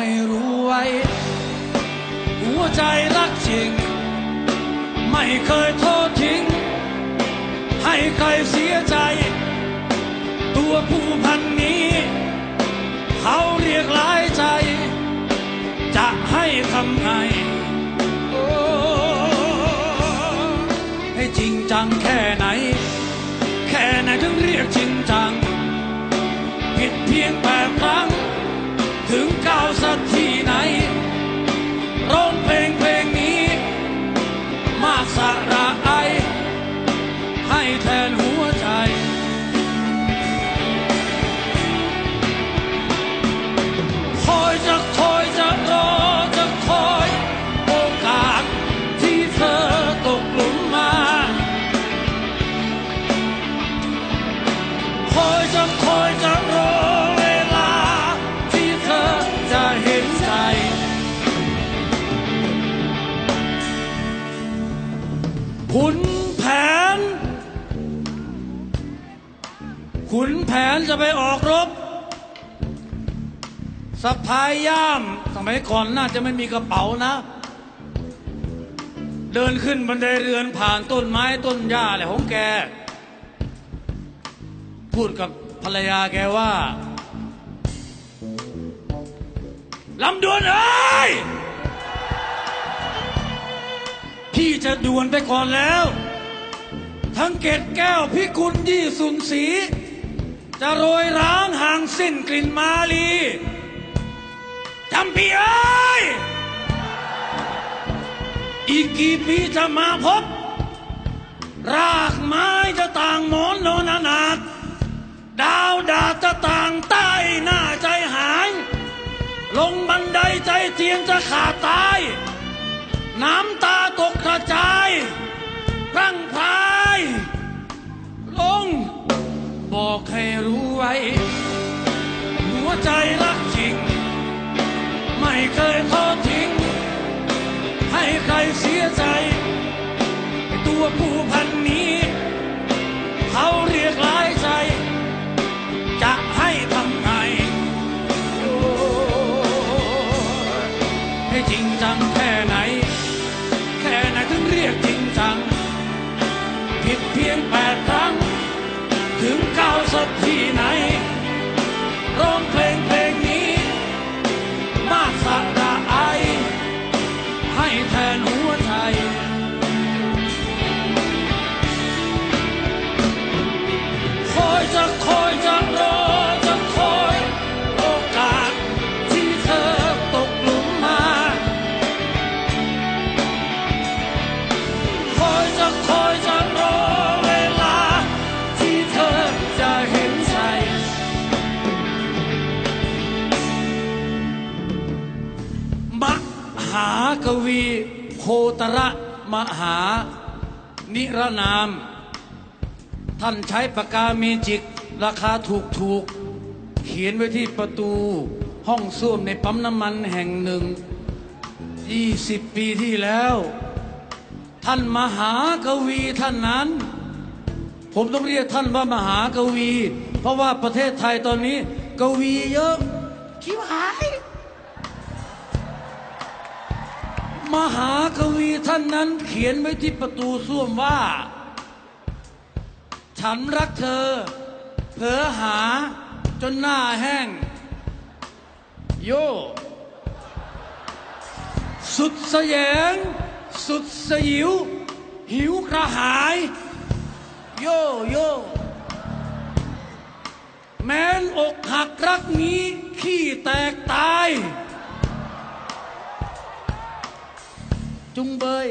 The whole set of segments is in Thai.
ให้รู้ไว้ หัวใจรักจริง ไม่เคยทอดทิ้ง ให้ใครเสียใจ ตัวผู้พันนี้ เขาเรียกหลายใจ จะให้ทำไงโอ้ให้จริงจังแค่ไหน แค่ไหนถึงเรียกจริงจัง ผิดเพียงแปดครั้ งถึ ขุนแผนจะไปออกรบสะพายย่าม สมัยก่อนน่าจะไม่มีกระเป๋านะ เดินขึ้นบันไดเรือนผ่านต้นไม้ต้นหญ้าอะไรของแก พูดกับภรรยาแกว่าลำดวนเอ้ยพี่จะดวนไปก่อนแล้ว ทั้งเกตแก้วพิกุลยี่สุนศรี จะโรยร้างห่างสิ้นกลิ่นมาลีจำพี่เอ้ย อีกกี่ปีจะมาพบ รากไม้จะต่างหมอนโนนอนาดดาวดาจะต่างใต้หน้าใจหาย ลงบันไดใจเจียนจะขาดตาย น้ำตาตกกระจาย ตัวผู้พันนี้ เขาเรียกหลายใจ จะให้ทำไงให้จริงจังแค่ไหน แค่ไหนถึงเรียกจริงจัง ผิดเพียงแปดครั้ง ถึงเก้าสักทีไหนากวีโคตระมหา นิรนาม ท่านใช้ปากกาเมจิก ราคาถูกถูกๆเขียนไว้ที่ประตูห้องส้วมในปั๊มน้ำมันแห่งหนึ่ง 20 ปีที่แล้ว ท่านมหากวีท่านนั้น ผมต้องเรียกท่านว่ามหากวี เพราะว่าประเทศไทยตอนนี้ กวีเยอะคิวหาย มหากวีท่านนั้นเขียนไว้ที่ประตูส้วมว่า ฉันรักเธอ เผลอหาจนหน้าแห้ง โย สุดเสยง สุดสยิว หิวกระหาย โยโยแม้นอกหักรักนี้ ขี้แตกตาย จุงเบย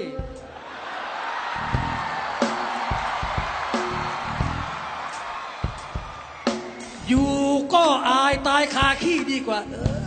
อยู่ก็อายตายคาขี้ดีกว่า เออ